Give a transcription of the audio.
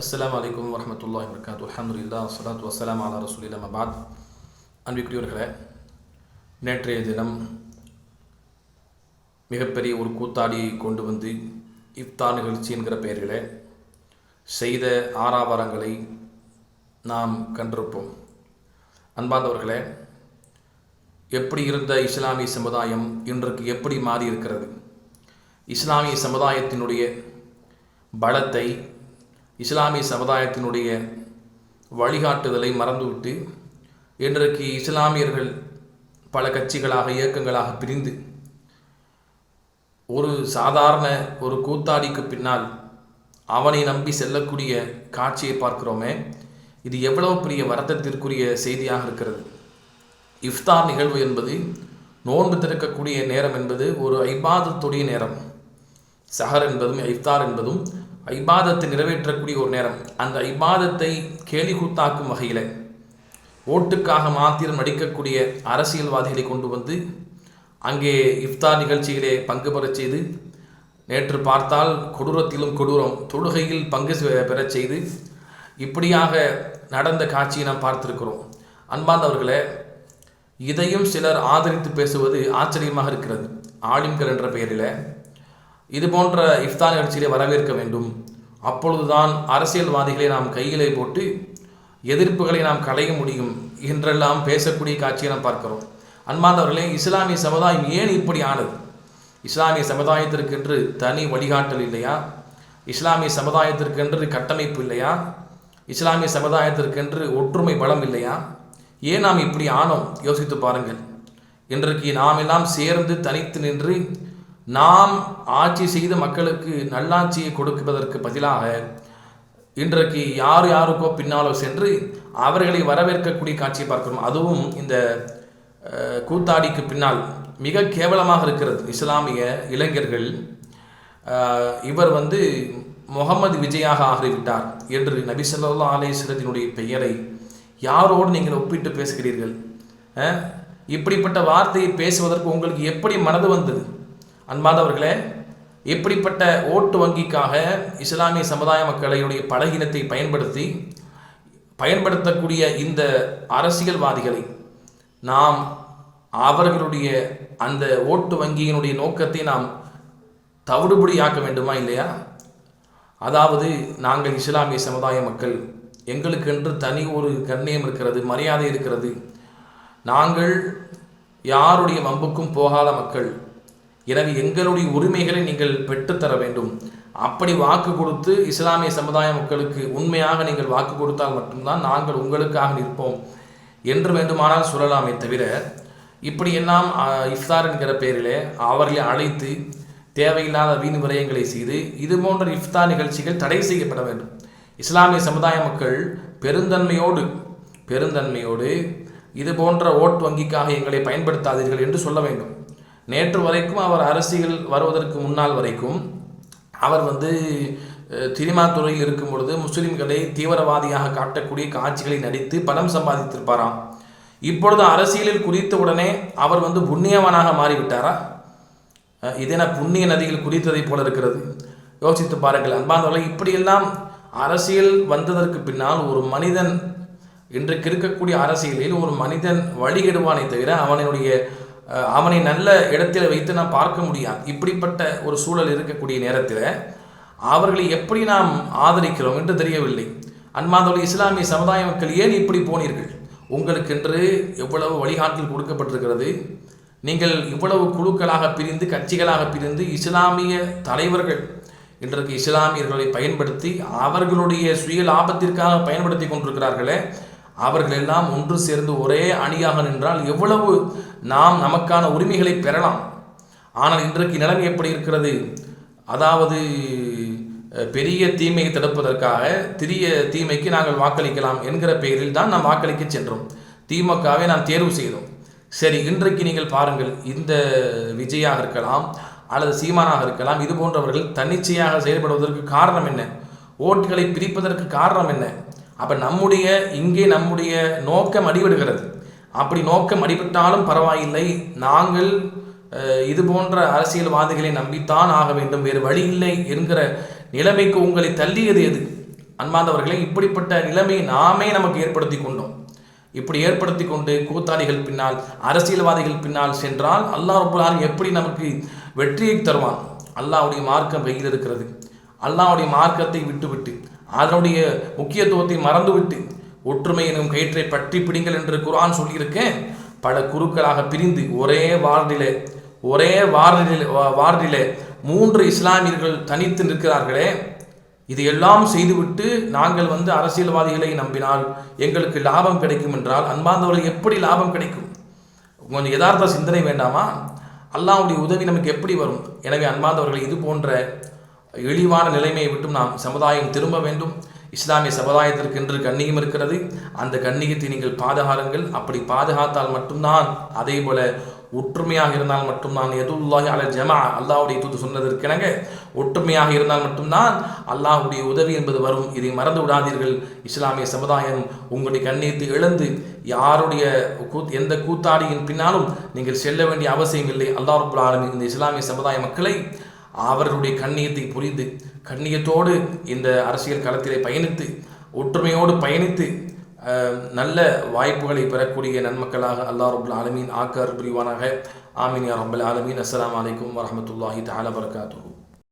அஸ்லாம் அலைக்கும் வரமத்துல்லா வரகாத்து அல்ஹம்துலில்லா சலாத் வசலாம் அலா ரசூலில்லா மபாத் அன்பிற்குரியவர்களே நேற்றைய தினம் மிகப்பெரிய ஒரு கூத்தாடியை கொண்டு வந்து இஃப்தார் நிகழ்ச்சி என்கிற பெயரில் செய்த ஆறாவரங்களை நாம் கண்டிருப்போம். அன்பார்ந்தவர்களே எப்படி இருந்த இஸ்லாமிய சமுதாயம் இன்றைக்கு எப்படி மாறி இருக்கிறது இஸ்லாமிய சமுதாயத்தினுடைய பலத்தை இஸ்லாமிய சமுதாயத்தினுடைய வழிகாட்டுதலை மறந்துவிட்டு இன்றைக்கு இஸ்லாமியர்கள் பல கட்சிகளாக இயக்கங்களாக பிரிந்து ஒரு சாதாரண ஒரு கூத்தாடிக்கு பின்னால் அவனை நம்பி செல்லக்கூடிய காட்சியை பார்க்கிறோமே இது எவ்வளவு பெரிய வருத்தத்திற்குரிய செய்தியாக இருக்கிறது. இஃப்தார் நிகழ்வு என்பது நோன்பு திறக்கக்கூடிய நேரம் என்பது ஒரு ஐபாதத்துடைய நேரம். சஹர் என்பதும் இஃப்தார் என்பதும் ஐபாதத்தை நிறைவேற்றக்கூடிய ஒரு நேரம். அந்த ஐபாதத்தை கேலி கூத்தாக்கும் வகையில் ஓட்டுக்காக மாத்திரம் நடிக்கக்கூடிய அரசியல்வாதிகளை கொண்டு வந்து அங்கே இஃப்தார் நிகழ்ச்சியிலே பங்கு பெறச் செய்து நேற்று பார்த்தால் கொடூரத்திலும் கொடூரம் தொழுகையில் பங்கு செ- பெறச் செய்து இப்படியாக நடந்த காட்சியை நாம் பார்த்திருக்கிறோம். அன்பார்ந்தவர்களே இதையும் சிலர் ஆதரித்து பேசுவது ஆச்சரியமாக இருக்கிறது. ஆலிம்கள் என்ற பெயரில் இது போன்ற இஃப்தார் நிகழ்ச்சிகளை வரவேற்க வேண்டும். அப்பொழுதுதான் அரசியல்வாதிகளை நாம் கையிலே போட்டு எதிர்ப்புகளை நாம் களைய முடியும் என்றெல்லாம் பேசக்கூடிய காட்சியை நாம் பார்க்கிறோம். அன்பார்ந்தவர்களே இஸ்லாமிய சமுதாயம் ஏன் இப்படி ஆனது? இஸ்லாமிய சமுதாயத்திற்கென்று தனி வழிகாட்டல் இல்லையா? இஸ்லாமிய சமுதாயத்திற்கென்று கட்டமைப்பு இல்லையா? இஸ்லாமிய சமுதாயத்திற்கென்று ஒற்றுமை பலம் இல்லையா? ஏன் நாம் இப்படி ஆனோம்? யோசித்து பாருங்கள். இன்றைக்கு நாம் எல்லாம் சேர்ந்து தனித்து நின்று நாம் ஆட்சி செய்த மக்களுக்கு நல்லாட்சியை கொடுப்பதற்கு பதிலாக இன்றைக்கு யார் யாருக்கோ பின்னாலோ சென்று அவர்களை வரவேற்கக்கூடிய காட்சியை பார்க்கிறோம். அதுவும் இந்த கூத்தாடிக்கு பின்னால் மிக கேவலமாக இருக்கிறது. இஸ்லாமிய இளைஞர்கள் இவர் வந்து முகமது விஜயாக ஆகிவிட்டார் என்று நபி ஸல்லல்லாஹு பெயரை யாரோடு நீங்கள் ஒப்பிட்டு பேசுகிறீர்கள்? இப்படிப்பட்ட வார்த்தையை பேசுவதற்கு உங்களுக்கு எப்படி மனது வந்தது? அன்பாதவர்களே இப்படிப்பட்ட ஓட்டு வங்கிக்காக இஸ்லாமிய சமுதாய மக்களுடைய பலகீனத்தை பயன்படுத்தி பயன்படுத்தக்கூடிய இந்த அரசியல்வாதிகளை நாம் அவர்களுடைய அந்த ஓட்டு வங்கியினுடைய நோக்கத்தை நாம் தவிடுபடியாக்க வேண்டுமா இல்லையா? அதாவது நாங்கள் இஸ்லாமிய சமுதாய மக்கள் எங்களுக்கென்று தனி ஒரு கண்ணியம் இருக்கிறது மரியாதை இருக்கிறது. நாங்கள் யாருடைய வம்புக்கும் போகாத மக்கள் எனவே எங்களுடைய உரிமைகளை நீங்கள் பெற்றுத்தர வேண்டும். அப்படி வாக்கு கொடுத்து இஸ்லாமிய சமுதாய மக்களுக்கு உண்மையாக நீங்கள் வாக்கு கொடுத்தால் மட்டும்தான் நாங்கள் உங்களுக்காக நிற்போம் என்று வேண்டுமானால் சொல்லலாமே தவிர இப்படியெல்லாம் எல்லாம் இஃப்தார் என்கிற பெயரிலே அவர்களை அழைத்து தேவையில்லாத வீண் விரயங்களை செய்து இது போன்ற இஃப்தார் நிகழ்ச்சிகள் தடை செய்யப்பட வேண்டும். இஸ்லாமிய சமுதாய மக்கள் பெருந்தன்மையோடு பெருந்தன்மையோடு இது போன்ற ஓட் வங்கிக்காக எங்களை பயன்படுத்தாதீர்கள் என்று சொல்ல வேண்டும். நேற்று வரைக்கும் அவர் அரசியல் வருவதற்கு முன்னால் வரைக்கும் அவர் வந்து திரிமாத்துறையில் துறையில் இருக்கும் பொழுது முஸ்லிம்களை தீவிரவாதியாக காட்டக்கூடிய காட்சிகளை நடித்து பணம் சம்பாதித்திருப்பாராம். இப்பொழுது அரசியலில் குறித்த உடனே அவர் வந்து புண்ணியவனாக மாறிவிட்டாரா? இதென புண்ணிய நதியில் குதித்ததைப் போல இருக்கிறது. யோசித்து பாருங்கள் அன்பாந்தவர்களை இப்படியெல்லாம் அரசியல் வந்ததற்கு பின்னால் ஒரு மனிதன் இன்றைக்கு இருக்கக்கூடிய அரசியலில் ஒரு மனிதன் வழிகெடுவானே தவிர அவனுடைய அவனை நல்ல இடத்தில் வைத்து நாம் பார்க்க முடியாது. இப்படிப்பட்ட ஒரு சூழல் இருக்கக்கூடிய நேரத்தில் அவர்களை எப்படி நாம் ஆதரிக்கிறோம் என்று தெரியவில்லை. அன்மாதோடு இஸ்லாமிய சமுதாய மக்கள் ஏன் இப்படி போனீர்கள்? உங்களுக்கென்று எவ்வளவு வழிகாட்டல் கொடுக்கப்பட்டிருக்கிறது. நீங்கள் இவ்வளவு குழுக்களாக பிரிந்து கட்சிகளாக பிரிந்து இஸ்லாமிய தலைவர்கள் இன்றைக்கு இஸ்லாமியர்களை பயன்படுத்தி அவர்களுடைய சுய லாபத்திற்காக பயன்படுத்தி கொண்டிருக்கிறார்களே. அவர்கள் எல்லாம் ஒன்று சேர்ந்து ஒரே அணியாக நின்றால் எவ்வளவு நாம் நமக்கான உரிமைகளை பெறலாம். ஆனால் இன்றைக்கு நிலைமை எப்படி இருக்கிறது? அதாவது பெரிய தீமையை தடுப்பதற்காக திரிய தீமைக்கு நாங்கள் வாக்களிக்கலாம் என்கிற பெயரில் தான் நாம் வாக்களிக்க சென்றோம். திமுகவை நாம் தேர்வு செய்தோம். சரி இன்றைக்கு நீங்கள் பாருங்கள் இந்த விஜயாக இருக்கலாம் அல்லது சீமானாக இருக்கலாம் இது போன்றவர்கள் தன்னிச்சையாக செயல்படுவதற்கு காரணம் என்ன? ஓட்டுகளை பிரிப்பதற்கு காரணம் என்ன? அப்போ நம்முடைய இங்கே நம்முடைய நோக்கம் அடிபடுகிறது. அப்படி நோக்கம் அடிபட்டாலும் பரவாயில்லை. நாங்கள் இது போன்ற அரசியல்வாதிகளை நம்பித்தான் ஆக வேண்டும். வேறு வழி இல்லை என்கிற நிலைமைக்கு உங்களை தள்ளியது எது? அன்பாந்தவர்களை இப்படிப்பட்ட நிலைமையை நாமே நமக்கு ஏற்படுத்தி கொண்டோம். இப்படி ஏற்படுத்தி கொண்டு கூத்தாடிகள் பின்னால் அரசியல்வாதிகள் பின்னால் சென்றால் அல்லாஹ் ரபுல்லாலும் எப்படி நமக்கு வெற்றியை தருவான்? அல்லாவுடைய மார்க்கம் கையில் இருக்கிறது அல்லாஹ்வுடைய மார்க்கத்தை விட்டுவிட்டு அதனுடைய முக்கியத்துவத்தை மறந்துவிட்டு ஒற்றுமை எனும் கயிற்றை பற்றி பிடிங்கள் என்று குரான் சொல்லியிருக்கேன். பல குருக்களாக பிரிந்து ஒரே வார்டிலே ஒரே வார்டிலே வார்டிலே மூன்று இஸ்லாமியர்கள் தனித்து நிற்கிறார்களே. இது எல்லாம் செய்துவிட்டு நாங்கள் வந்து அரசியல்வாதிகளை நம்பினால் எங்களுக்கு லாபம் கிடைக்கும் என்றால் அன்பார்ந்தவர்கள் எப்படி லாபம் கிடைக்கும்? கொஞ்சம் யதார்த்த சிந்தனை வேண்டாமா? அல்லாவுடைய உதவி நமக்கு எப்படி வரும்? எனவே அன்பார்ந்தவர்கள் இது போன்ற இழிவான நிலைமையை விட்டும் நாம் சமுதாயம் திரும்ப வேண்டும். இஸ்லாமிய சமுதாயத்திற்கு என்று கண்ணியம் இருக்கிறது. அந்த கண்ணியத்தை நீங்கள் பாதுகாருங்கள். அப்படி பாதுகாத்தால் மட்டும்தான் அதே போல ஒற்றுமையாக இருந்தால் மட்டும்தான் எதுல்லாஹி அல ஜமா அல்லாவுடைய தூது சொன்னதற்கிணங்க ஒற்றுமையாக இருந்தால் மட்டும்தான் அல்லாஹுடைய உதவி என்பது வரும். இதை மறந்து விடாதீர்கள். இஸ்லாமிய சமுதாயம் உங்களுடைய கண்ணியத்தை இழந்து யாருடைய கூத் எந்த கூத்தாடியின் பின்னாலும் நீங்கள் செல்ல வேண்டிய அவசியம் இல்லை. அல்லாஹ் ரபுல் ஆலமீன் இந்த இஸ்லாமிய சமுதாய மக்களை அவர்களுடைய கண்ணியத்தை புரிந்து கண்ணியத்தோடு இந்த அரசியல் களத்திலே பயணித்து ஒற்றுமையோடு பயணித்து நல்ல வாய்ப்புகளை பெறக்கூடிய நன்மக்களாக அல்லாஹ் ரபுல் ஆலமீன் ஆக்கர் புரிவானாக ஆமீன் யா ரபுல் ஆலமீன். அஸ்லாம் வலைக்கம் வரமத்துல்லாஹி தஆலா வரகாத்தூ